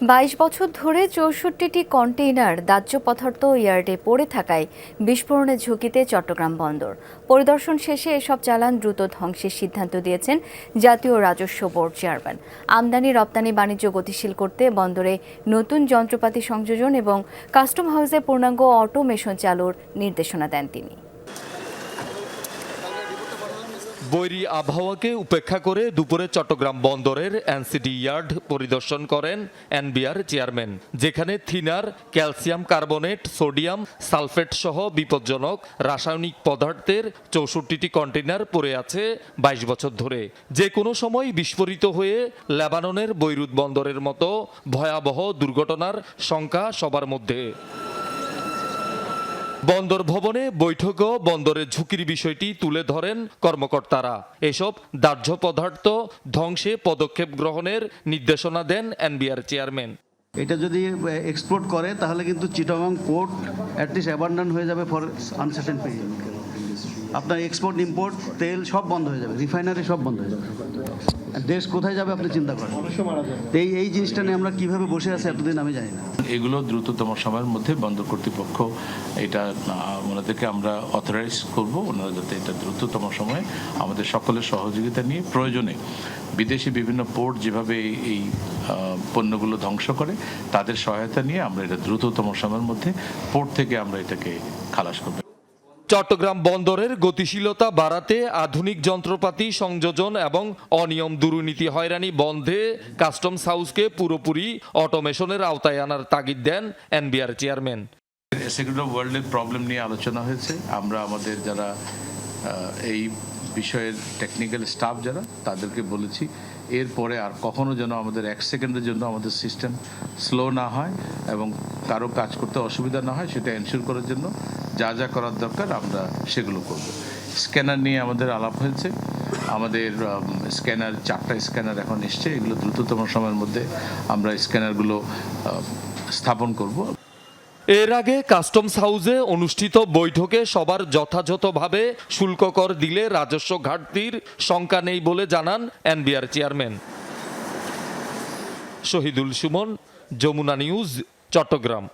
বাইশ বছর ধরে চৌষট্টিটি কন্টেইনার দাহ্য পদার্থ ইয়ার্ডে পড়ে থাকায় বিস্ফোরণের ঝুঁকিতে চট্টগ্রাম বন্দর। পরিদর্শন শেষে এসব চালান দ্রুত ধ্বংসের সিদ্ধান্ত দিয়েছেন জাতীয় রাজস্ব বোর্ড চেয়ারম্যান। আমদানি, রপ্তানি, বাণিজ্য গতিশীল করতে বন্দরে নতুন যন্ত্রপাতি সংযোজন এবং কাস্টম হাউসে পূর্ণাঙ্গ অটোমেশন চালুর নির্দেশনা দেন তিনি। বৈরী আবহাওয়াকে উপেক্ষা করে দুপুরে চট্টগ্রাম বন্দরের এনসিডি ইয়ার্ড পরিদর্শন করেন এনবিআর চেয়ারম্যান, যেখানে thinner, calcium carbonate, sodium, sulphate সহ বিপজ্জনক রাসায়নিক পদার্থের চৌষট্টিটি কন্টেইনার পড়ে আছে বাইশ বছর ধরে। যে কোনো সময় বিস্ফোরিত হয়ে লেবাননের বৈরুত বন্দরের মতো ভয়াবহ দুর্ঘটনার শঙ্কা সবার মধ্যে। বন্দর ভবনে বৈঠকও বন্দরের ঝুঁকির বিষয়টি তুলে ধরেন কর্মকর্তারা। এসব দাহ্য পদার্থ ধ্বংসে পদক্ষেপ গ্রহণের নির্দেশনা দেন এনবিআর চেয়ারম্যান। এটা যদি এক্সপোর্ট করে, তাহলে কিন্তু চিটাগং পোর্ট অ্যাটলিস্ট অ্যাবান্ডান হয়ে যাবে ফর আনসার্টেন পিরিয়ড আপনার এক্সপোর্ট ইম্পোর্ট তেল সব বন্ধ হয়ে যাবে রিফাইনারি সব বন্ধ হয়ে যাবে। দেশ কোথায় যাবে আপনি চিন্তা করেন। এই এই জিনিসটা নিয়ে আমরা কীভাবে বসে আছি এতদিন আমি জানি না। এগুলো দ্রুততম সময়ের মধ্যে বন্দর কর্তৃপক্ষ এটা ওনাদেরকে আমরা অথরাইজ করব। ওনারা যাতে এটা দ্রুততম সময়ে আমাদের সকলের সহযোগিতা নিয়ে প্রয়োজনে বিদেশি বিভিন্ন পোর্ট যেভাবে এই- পণ্যগুলো ধ্বংস করে তাদের সহায়তা নিয়ে আমরা এটা দ্রুততম সময়ের মধ্যে পোর্ট থেকে আমরা এটাকে খালাস করব। চট্টগ্রাম বন্দরের গতিশীলতা বাড়াতে আধুনিক যন্ত্রপাতি সংযোজন এবং অনিয়ম দুর্নীতি হয়রানি বন্ধে কাস্টমস হাউসকে পুরোপুরি অটোমেশনের আওতায় আনার তাগিদ দেন এনবিআর চেয়ারম্যান। অফ ওয়ার্ল্ডের প্রবলেম নিয়ে আলোচনা হয়েছে। আমরা আমাদের যারা এই বিষয়ের টেকনিক্যাল স্টাফ যারা, তাদেরকে বলেছি, এরপরে আর কখনো যেন আমাদের এক সেকেন্ডের জন্য আমাদের সিস্টেম স্লো না হয় এবং কারও কাজ করতে অসুবিধা না হয়, সেটা এনশিওর করার জন্য। যা যা করার দরকার, আমরা সেগুলো করব। স্ক্যানার নিয়ে আমাদের আলাপ হয়েছে। আমাদের স্ক্যানার, চারটা স্ক্যানার এখন এসছে। এগুলো দ্রুততম সময়ের মধ্যে আমরা স্ক্যানারগুলো স্থাপন করব। এর আগে কাস্টমস হাউসে অনুষ্ঠিত বৈঠকে সবার যথাযথভাবে শুল্ক কর দিলে রাজস্ব ঘাটতির শঙ্কা নেই বলে জানান NBR chairman. Shahidul Sumon, Jamuna news, Chattogram.